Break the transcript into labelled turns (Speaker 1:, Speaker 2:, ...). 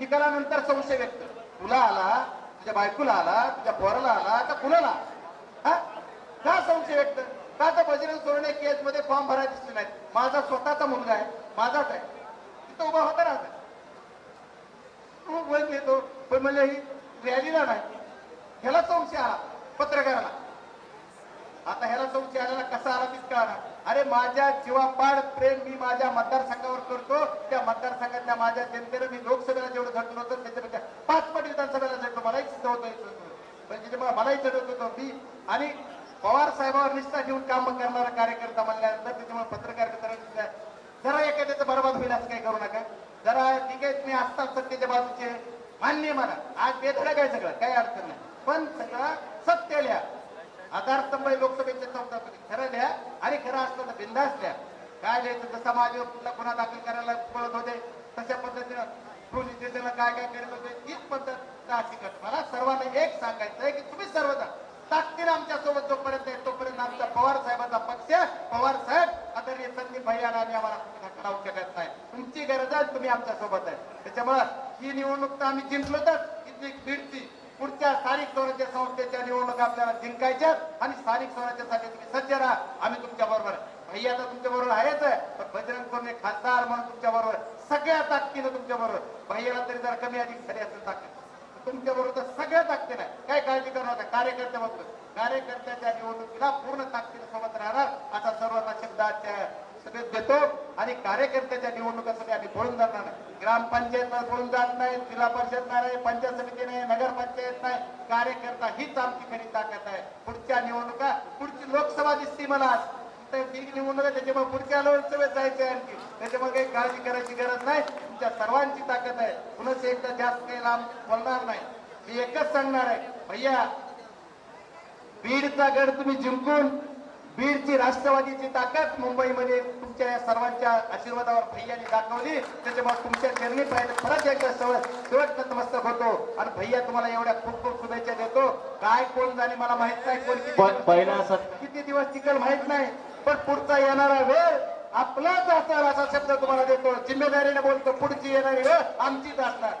Speaker 1: निकालानंतर संशय व्यक्त. तुला आला तुझ्या बायकोला आला तुझ्या पोराला आला का कुणाला हा? का संशय व्यक्त? का तर बजरंग सोडणे केस मध्ये फॉर्म भरायला दिसले नाहीत? माझा स्वतःचा मुलगा आहे माझाच आहे. तिथं उभा होता राहत तू बोलले पण म्हणजे ही रॅलीला नाही. ह्याला संशय आला पत्रकाराला आता ह्याला संशय आलेला नमस्कार. अरे माझ्या जीवापाड प्रेम मी माझ्या मतदारसंघावर करतो. त्या मतदारसंघातल्या माझ्या जनतेनं मी लोकसभेला जेवढं झटलो होतं त्याच्यापेक्षा पाच पट विधानसभेला झटलो. मलाही सिद्ध होतं म्हणजे मलाही चढवत होतो मी आणि पवार साहेबावर निष्ठा घेऊन काम करणारा कार्यकर्ता म्हणल्यानंतर त्याच्यामुळे पत्रकार मित्रांनी जरा एखाद्याचं बरबाद होईल असं काही करू नका. जरा ठीक आहे तुम्ही असतात सत्तेच्या बाजूचे. मान्य म्हणा आज बेधडक आहे सगळं. काही अडचण नाही. पण सगळं सत्य लिहा. आधारस्तंभ लोक लिहा आणि खरं असलं तर बिंदास लिहा काय लिहायचं जसं माझे गुन्हा दाखल करायला पळत होते. तशा पद्धतीनं पोलीस स्टेशनला काय काय करत होते तीच पद्धत अशी करत मला सर्वांना एक सांगायचं आहे की तुम्ही सर्वजण ताकदीने आमच्यासोबत जोपर्यंत आहे तोपर्यंत आमचा पवार साहेबांचा पक्ष पवार साहेब आदरणीय संदीप भैया आणि आम्हाला धक्का शकत नाही. तुमची गरज आहे तुम्ही आमच्यासोबत आहे. त्याच्यामुळे ही निवडणूक तर आम्ही जिंकलो तर इथली बीडची पुढच्या स्थानिक स्वराज्य संस्थेच्या निवडणुका आपल्याला जिंकायच्या आणि स्थानिक स्वराज्यासाठी तुम्ही सज्ज राहा. आम्ही तुमच्या बरोबर भैया तर तुमच्या बरोबर आहेच आहे. पण बजरंग कोरणे खासदार म्हणून तुमच्या बरोबर सगळ्या ताकदीनं तुमच्या बरोबर भैयाला तरी जर कमी अधिक झाली असेल ताकद. तुमच्या बरोबर तर सगळ्या ताकदीनं काय काळजी करणार नका. कार्यकर्त्याबद्दल कार्यकर्त्याच्या निवडणुकीला पूर्ण ताकदीनं सोबत राहणार. असा सर्वांना शब्दाच्या सगळे सभेत देतो आणि कार्यकर्त्याच्या निवडणुकासाठी आम्ही बोलून जाणार नाही ग्रामपंचायत बोलून जात नाही जिल्हा परिषद नाही पंचायत समिती नाही नगरपंचायत नाही. कार्यकर्ता हीच आमची खरी ताकद आहे. पुढच्या निवडणुका पुढची लोकसभा दिसती मला ती निवडणूक आहे त्याच्यामुळे पुढच्या लोकसभेत जायचं आहे आणखी. त्याच्यामुळे काही काळजी करायची गरज नाही. तुमच्या सर्वांची ताकद आहे. पुन्हा एकदा जास्त काही लांब बोलणार नाही. मी एकच सांगणार आहे भैया बीडचा गड तुम्ही जिंकून बीडची राष्ट्रवादीची ताकद मुंबईमध्ये तुमच्या या सर्वांच्या आशीर्वादावर भैयाने दाखवली. त्याच्यामुळे तुमच्या चरणी पाहिजे परत एकदा शेवट शेवट नतमस्तक होतो. आणि भैया तुम्हाला एवढ्या खूप खूप शुभेच्छा देतो. काय कोण जाणे मला माहीत नाही. कोण किती
Speaker 2: पहिला
Speaker 1: किती दिवस टिकेल माहीत नाही. पण पुढचा येणारा वेळ आपलाच असणार असा शब्द तुम्हाला देतो. जिम्मेदारीने बोलतो पुढची येणारी वेळ आमचीच असणार.